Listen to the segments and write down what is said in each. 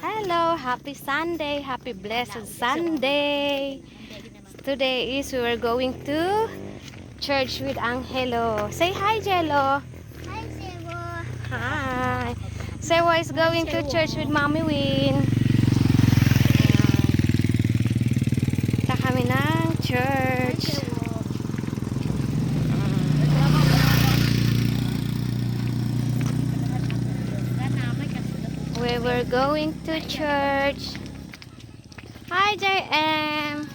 Hello, happy Sunday, happy blessed Sunday. Today is we are going to church with Angelo. Say hi, Jello. Hi, Sebo. Hi. Sewa is going to church with Mommy Win. Punta kami ng church. We were going to church. Hi, JM.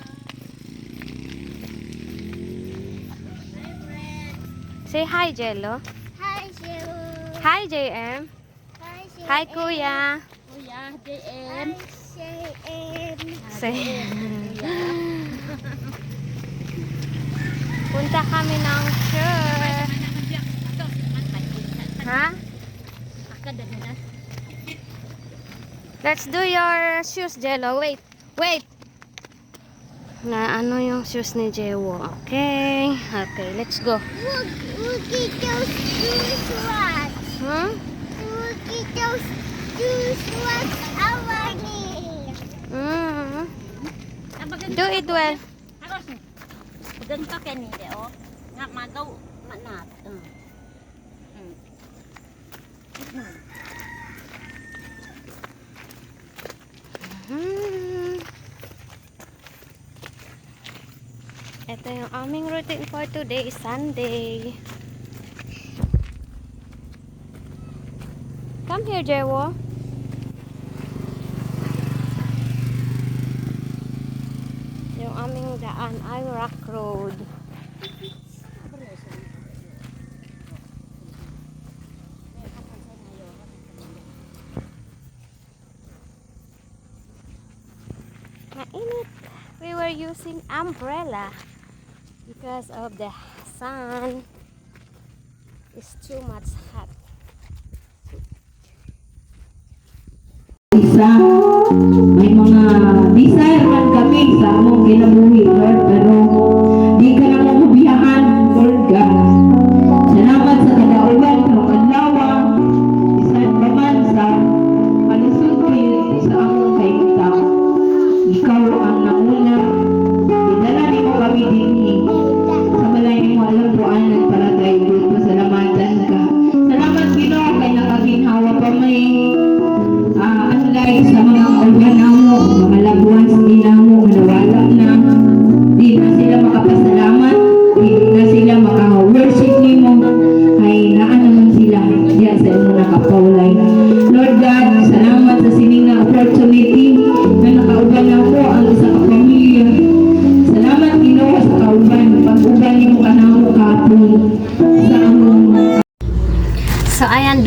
Say hi, Jello. Hi, Sebo. Hi, JM. Hi, Sebo. Hi, Kuya. Kuya, Hi, JM. JM. Say. Punta kami ng church. Ha? Let's do your shoes, Jello. Wait. Wait. Na ano yung shoes ni Jewo. Okay. Okay, let's go. Look, look at those two slots. Hmm? Look at those two slots already. Mm. Do it well. Pagdan ka kanina, oh. Nga magaw, manat. Uh. Hmm. Ito yung aming routine for today, Sunday. Come here, Jewo. Yung aming daan ay Rock Road. Mainit. We were using umbrella because of the sun. It's too much hot.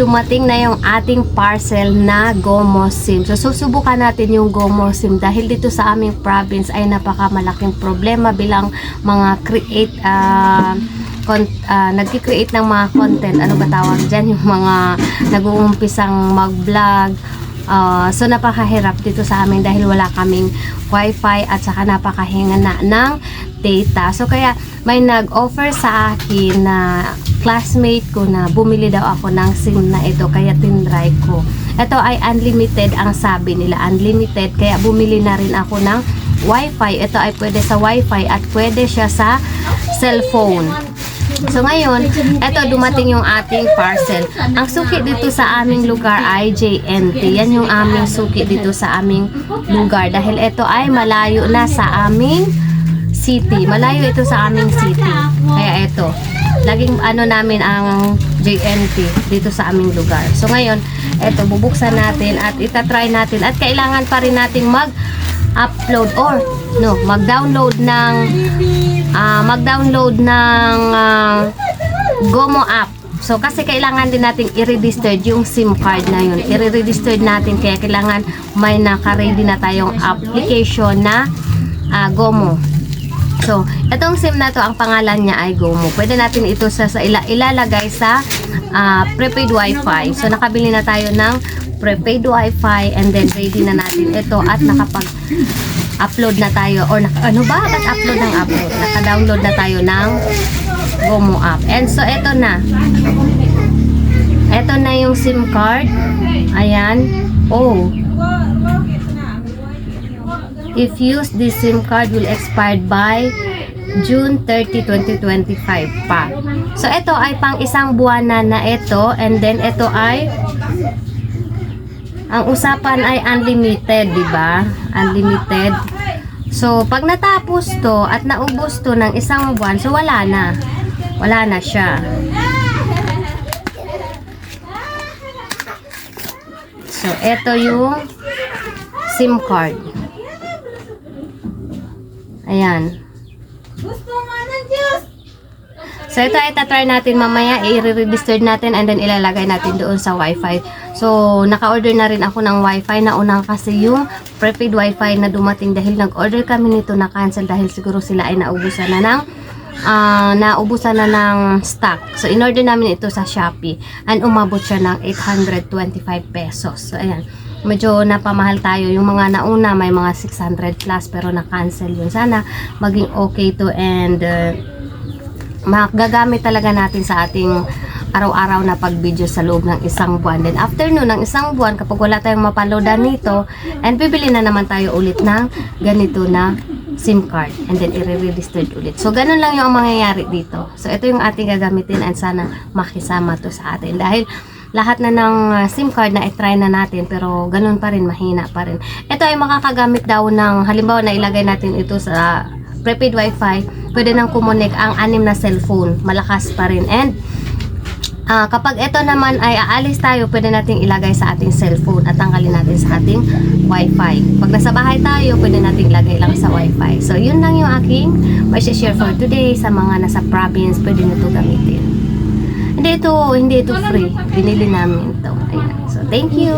Dumating na yung ating parcel na Gomo SIM. So susubukan natin yung Gomo SIM dahil dito sa aming province ay napakamalaking problema bilang mga create uh, ah, nagki-create ng mga content. Ano ba tawag dyan? Yung mga nag-uumpisang mag-vlog. Ah, so napakahirap dito sa amin dahil wala kaming wifi at saka napakahinga na ng data. So kaya may nag-offer sa akin na classmate ko na bumili daw ako ng SIM na ito kaya tinry ko. Ito ay unlimited ang sabi nila, unlimited kaya bumili na rin ako ng wifi. Ito ay pwede sa wifi at pwede siya sa cellphone. So ngayon, eto dumating yung ating parcel. Ang suki dito sa aming lugar ay JNT. Yan yung aming suki dito sa aming lugar dahil ito ay malayo na sa aming city. Malayo ito sa aming city. Kaya ito, laging ano namin ang JNT dito sa aming lugar. So ngayon, eto bubuksan natin at itatry natin at kailangan pa rin nating mag upload or no, mag-download ng ah, mag-download ng ah, Gomo app. So kasi kailangan din nating i-register yung SIM card na yun. I-register natin kaya kailangan may naka-ready na tayong application na ah, Gomo. So, itong SIM na to, ang pangalan niya ay Gomo. Pwede natin ito sa, sa ila, ilalagay sa ah, prepaid wifi. So, nakabili na tayo ng prepaid wifi and then ready na natin ito at nakapag upload na tayo or naka, ano ba? Ba't upload ng upload? Naka-download na tayo ng Gomo app. And so, ito na. Ito na yung SIM card. Ayan. Oh. If used, this SIM card will expire by June 30, 2025 pa. So, ito ay pang isang buwan na na ito. And then, ito ay ang usapan ay unlimited, di ba? Unlimited. So, pag natapos to at naubos to ng isang buwan, so wala na. Wala na siya. So, ito yung SIM card. Ayan. So, ito ay tatry natin mamaya. I-register natin and then ilalagay natin doon sa wifi. So, naka-order na rin ako ng wifi. Naunang kasi yung prepaid wifi na dumating dahil nag-order kami nito na cancel dahil siguro sila ay naubusan na ng ah, naubusan na ng stock. So, in-order namin ito sa Shopee and umabot siya ng 825 pesos. So, ayan. Medyo napamahal tayo. Yung mga nauna may mga 600 plus pero na-cancel yun. Sana maging okay to and uh, magagamit talaga natin sa ating araw-araw na pag-video sa loob ng isang buwan. Then after nun, ng isang buwan, kapag wala tayong mapaloadan nito, and bibili na naman tayo ulit ng ganito na SIM card and then i-register ulit. So, ganun lang yung mangyayari dito. So, ito yung ating gagamitin and sana makisama to sa atin. Dahil lahat na ng uh, SIM card na i-try na natin pero ganun pa rin, mahina pa rin. Ito ay makakagamit daw ng, halimbawa na ilagay natin ito sa prepaid wifi, pwede nang kumunik ang anim na cellphone. Malakas pa rin. And ah, kapag ito naman ay aalis tayo, pwede nating ilagay sa ating cellphone at tanggalin natin sa ating wifi. Pag nasa bahay tayo, pwede nating ilagay lang sa wifi. So, yun lang yung aking share for today sa mga nasa province. Pwede nyo ito gamitin. Hindi ito, hindi ito free. Binili namin ito. Ayan. So, thank you.